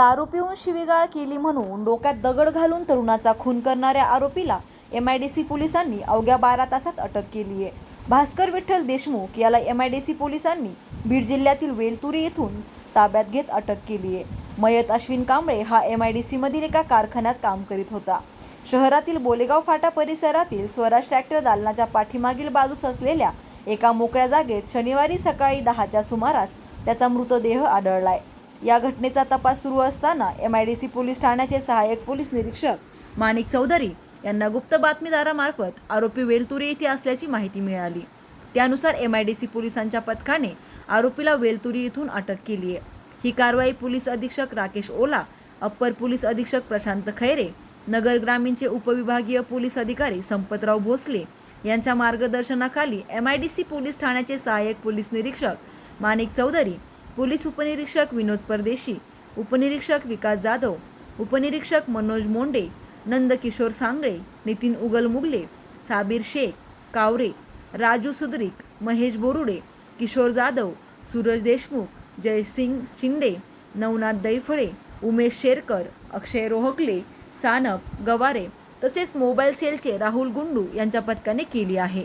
दारू पिऊन शिवीगाळ केली म्हणून डोक्यात दगड घालून तरुणाचा खून करणाऱ्या आरोपीला एम आय डी सी पोलिसांनी अवघ्या बारा तासात अटक केली आहे. भास्कर विठ्ठल देशमुख याला एम आय डी सी पोलिसांनी बीड जिल्ह्यातील वेलतुरी येथून ताब्यात घेत अटक केली आहे. मयत अश्विन कांबळे हा एम आय डी सीमधील एका कारखान्यात काम करीत होता. शहरातील बोलेगाव फाटा परिसरातील स्वराज ट्रॅक्टर दालनाच्या पाठीमागील बाजूस असलेल्या एका मोकळ्या जागेत शनिवारी सकाळी दहाच्या सुमारास त्याचा मृतदेह आढळलाय. या घटनेचा तपास सुरू असताना M I D C police ठाण्याचे सहाय्यक पोलीस निरीक्षक माणिक चौधरी यांना गुप्त बातमीदारामार्फत आरोपी वेलतुरी येथे असल्याची माहिती मिळाली. त्यानुसार एम आय डी सी पोलिसांच्या पथकाने आरोपीला वेलतुरी इथून अटक केली आहे. ही कारवाई पोलीस अधीक्षक राकेश ओला अप्पर पोलीस अधीक्षक प्रशांत खैरे नगर ग्रामीणचे उपविभागीय पोलीस अधिकारी संपतराव भोसले यांच्या मार्गदर्शनाखाली M I D C police ठाण्याचे सहाय्यक पोलीस निरीक्षक माणिक चौधरी पोलीस उपनिरीक्षक विनोद परदेशी उपनिरीक्षक विकास जाधव उपनिरीक्षक मनोज मोंडे नंदकिशोर सांगळे नितीन उगल मुगले साबीर शेख कावरे राजू सुद्रिक महेश बोरुडे किशोर जाधव सूरज देशमुख जयसिंग शिंदे नवनाथ दैफळे उमेश शेरकर अक्षय रोहकले सानप गवारे तसेच मोबाईल सेलचे राहुल गुंडू यांच्या पथकाने केली आहे.